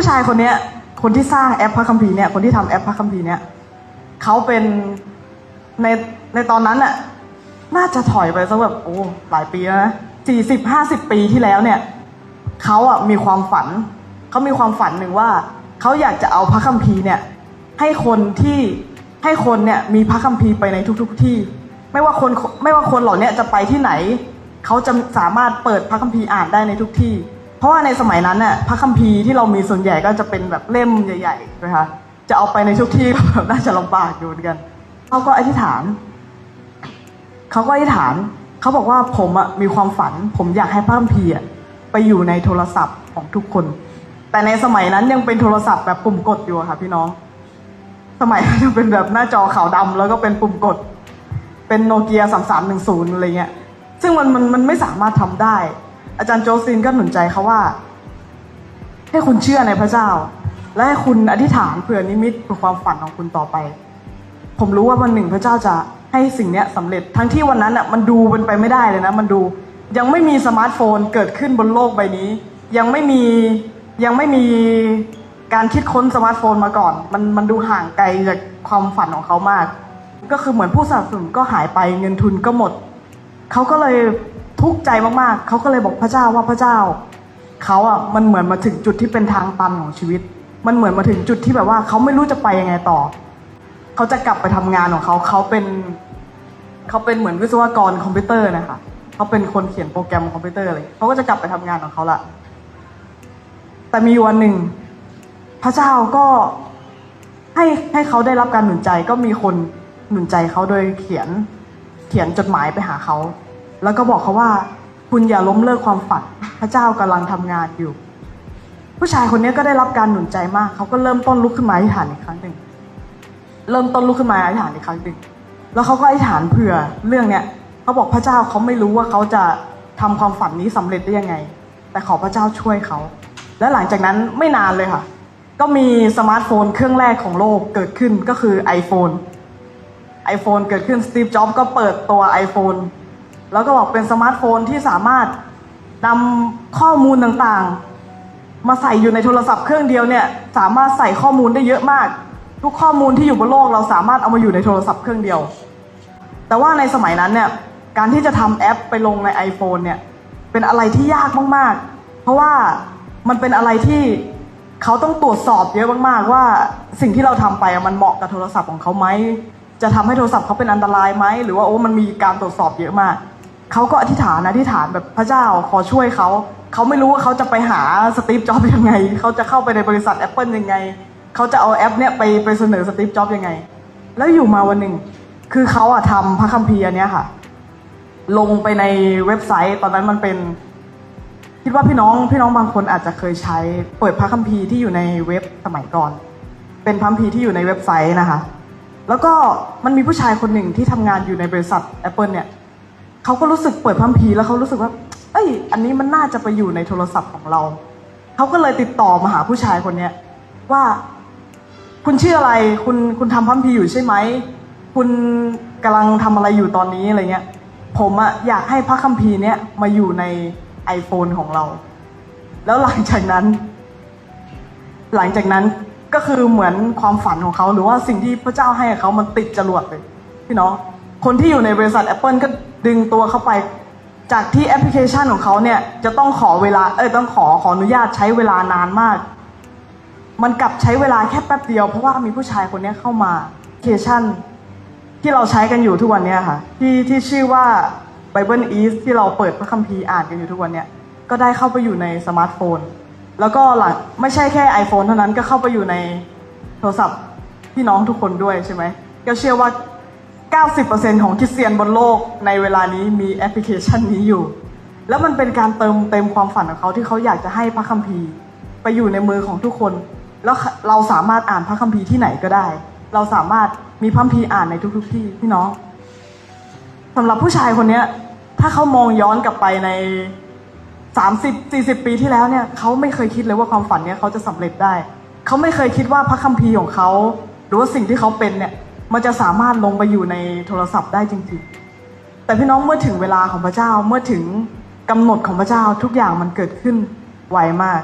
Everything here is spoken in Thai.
ผู้ชายคนเนี้ย คนที่สร้างแอปพระคัมภีร์เนี่ยคนที่ทำแอปพระคัมภีร์เนี่ยเขาเป็นในในตอนนั้นน่ะน่าจะถอยไปสักแบบโอ้หลายปีแล้วนะสี่สิบห้าสิบปีที่แล้วเนี่ยเขาอะมีความฝันเขามีความฝันหนึ่งว่าเขาอยากจะเอาพระคัมภีร์เนี่ยให้คนที่ให้คนเนี่ยมีพระคัมภีร์ไปในทุก ๆ ที่ ไม่ว่าคนไม่ว่าคนเหล่านี้จะไปที่ไหนเขาจะสามารถเปิดพระคัมภีร์อ่านได้ในทุกที่ เพราะว่าในสมัยนั้นน่ะพระคัมภีร์ที่เรามีส่วนใหญ่ก็จะเป็นแบบเล่มใหญ่ๆนะคะจะเอาไปในทุกที่ก็แบบน่าจะลำบากอยู่เหมือนกันเขาก็อธิษฐานเขาก็อธิษฐานเขาบอกว่าผมอะมีความฝัน ผมอยากให้พระคัมภีร์อะไปอยู่ในโทรศัพท์ของทุกคน แต่ในสมัยนั้นยังเป็นโทรศัพท์แบบปุ่มกดอยู่ค่ะ พี่น้อง สมัยยังเป็นแบบหน้าจอขาวดำแล้วก็เป็นปุ่มกด เป็นโนเกียสามสามหนึ่งศูนย์อะไรเงี้ย ซึ่งมันมันมันไม่สามารถทำได้ อาจารย์โจซินก็หนุนใจเขาว่า ให้คุณเชื่อในพระเจ้า และให้คุณอธิษฐานเผื่อนิมิตเผื่อความฝันของคุณต่อไป ผมรู้ว่าวันหนึ่งพระเจ้าจะให้สิ่งนี้ยสำเร็จทั้งที่วันนั้นอะมันดูเป็นไปไม่ได้เลยนะ มันดูยังไม่มีสมาร์ทโฟนเกิดขึ้นบนโลกใบนี้ ยังไม่มียังไม่มีการคิดค้นสมาร์ทโฟนมาก่อน มันมันดูห่างไกลจากความฝันของเขามาก ก็คือเหมือนผู้สนับสนุนก็หายไปเงินทุนก็หมด เขาก็เลย ทุกข์ใจมากๆ เขาก็เลยบอกพระเจ้าว่าพระเจ้าเขาอะมันเหมือนมาถึงจุดที่เป็นทางตันของชีวิต มันเหมือนมาถึงจุดที่แบบว่าเขาไม่รู้จะไปยังไงต่อ เขาจะกลับไปทำงานของเขาเขาเป็นเขาเป็นเหมือนวิศวกรคอมพิวเตอร์นะคะเขาเป็นคนเขียนโปรแกรมคอมพิวเตอร์เลยเขาก็จะกลับไปทำงานของเขาละแต่มีวันหนึ่ง พระเจ้าก็ให้ให้เขาได้รับการหนุนใจก็มีคนหนุนใจเขาโดยเขียนเขียนจดหมายไปหาเขา แล้วก็บอกเขาว่า คุณอย่าล้มเลิกความฝันพระเจ้ากำลังทำงานอยู่ ผู้ชายคนนี้ก็ได้รับการหนุนใจมาก เขาก็เริ่มต้นลุกขึ้นมาอธิษฐานอีกครั้งหนึ่งเริ่มต้นลุกขึ้นมาอธิษฐานอีกครั้งหนึ่งแล้วเขาก็อธิษฐานเผื่อเรื่องเนี้ยเขาบอกพระเจ้าเขาไม่รู้ว่าเขาจะทำความฝันนี้สำเร็จได้ยังไง แต่ขอพระเจ้าช่วยเขาและหลังจากนั้นไม่นานเลยค่ะ ก็มีสมาร์ทโฟนเครื่องแรกของโลกเกิดขึ้นก็คือ iPhone iPhone เกิดขึ้นสตีฟจ็อบก็เปิดตัว iPhone แล้วก็บอกเป็นสมาร์ทโฟนที่สามารถนำข้อมูลต่างๆ มาใส่อยู่ในโทรศัพท์เครื่องเดียวเนี่ยสามารถใส่ข้อมูลได้เยอะมาก ทุกข้อมูลที่อยู่บนโลกเราสามารถเอามาอยู่ในโทรศัพท์เครื่องเดียว แต่ว่าในสมัยนั้นเนี่ยการที่จะทำแอปไปลงใน iPhone เนี่ยเป็นอะไรที่ยากมากๆ เพราะว่ามันเป็นอะไรที่เขาต้องตรวจสอบเยอะมากๆ ว่าสิ่งที่เราทำไปมันเหมาะกับโทรศัพท์ของเขาไหมจะทำให้โทรศัพท์เขาเป็นอันตรายไหมหรือว่าโอ้มันมีการตรวจสอบเยอะมาก เขาก็อธิษฐานนะอธิษฐานแบบพระเจ้าขอช่วยเขา เขาไม่รู้ว่าเขาจะไปหาสตีฟจ็อบยังไง เขาจะเข้าไปในบริษัท Apple ยังไง เขาจะเอาแอปเนี่ยไปไปเสนอสตีฟจ็อบยังไง แล้วอยู่มาวันหนึ่ง คือเขาอะทำพระคัมภีร์อันเนี้ยค่ะ ลงไปในเว็บไซต์ตอนนั้นมันเป็น คิดว่าพี่น้องพี่น้องบางคนอาจจะเคยใช้เปิดพระคัมภีร์ที่อยู่ในเว็บสมัยก่อน เป็นพระคัมภีร์ที่อยู่ในเว็บไซต์นะคะ แล้วก็มันมีผู้ชายคนหนึ่งที่ทำงานอยู่ในบริษัท Apple เนี่ย เขาก็รู้สึกเปิดพัมภีแล้วเขารู้สึกว่า เอ้ย อันนี้มันน่าจะไปอยู่ในโทรศัพท์ของเรา เขาก็เลยติดต่อมาหาผู้ชายคนเนี้ยว่า คุณชื่ออะไร คุณคุณทำพัมภีอยู่ใช่ไหม คุณกำลังทำอะไรอยู่ตอนนี้อะไรเงี้ย ผมอะอยากให้พระคัมภีร์เนี้ยมาอยู่ใน iPhone ของเรา แล้วหลังจากนั้น หลังจากนั้นก็คือเหมือนความฝันของเขา หรือว่าสิ่งที่พระเจ้าให้เขามันติดจรวดเลยพี่น้องคนที่อยู่ในบริษัท Apple ก็ ดึงตัวเข้าไป จากที่แอปพลิเคชันของเขาเนี่ยจะต้องขอเวลาเอ้ยต้องขอขออนุญาตใช้เวลานานมาก มันกลับใช้เวลาแค่แป๊บเดียวเพราะว่ามีผู้ชายคนนี้เข้ามาแอปพลิเคชัน ที่เราใช้กันอยู่ทุกวันนี้ค่ะ ที่ที่ชื่อว่า Bible East ที่เราเปิดพระคัมภีร์อ่านกันอยู่ทุกวันนี้ก็ได้เข้าไปอยู่ในสมาร์ทโฟน แล้วก็หลังไม่ใช่แค่ iPhone เท่านั้นก็เข้าไปอยู่ในโทรศัพท์พี่น้องทุกคนด้วยใช่ไหมก็เชื่อว่า 90%ของคริสเตียนบนโลกในเวลานี้มีแอปพลิเคชันนี้อยู่ แล้วมันเป็นการเติมเต็มความฝันของเขาที่เขาอยากจะให้พระคัมภีร์ ไปอยู่ในมือของทุกคน แล้วเราสามารถอ่านพระคัมภีร์ที่ไหนก็ได้ เราสามารถมีพระคัมภีร์อ่านในทุกๆที่พี่น้องสำหรับผู้ชายคนเนี้ยถ้าเขามองย้อนกลับไปในสามสิบสี่สิบปีที่แล้วเนี่ยเขาไม่เคยคิดเลยว่าความฝันเนี้ยเขาจะสำเร็จได้ เขาไม่เคยคิดว่าพระคัมภีร์ของเขา หรือว่าสิ่งที่เขาเป็นเนี่ย มันจะสามารถลงไปอยู่ในโทรศัพท์ได้จริงๆ แต่พี่น้องเมื่อถึงเวลาของพระเจ้าเมื่อถึงกำหนดของพระเจ้าทุกอย่างมันเกิดขึ้นไวมาก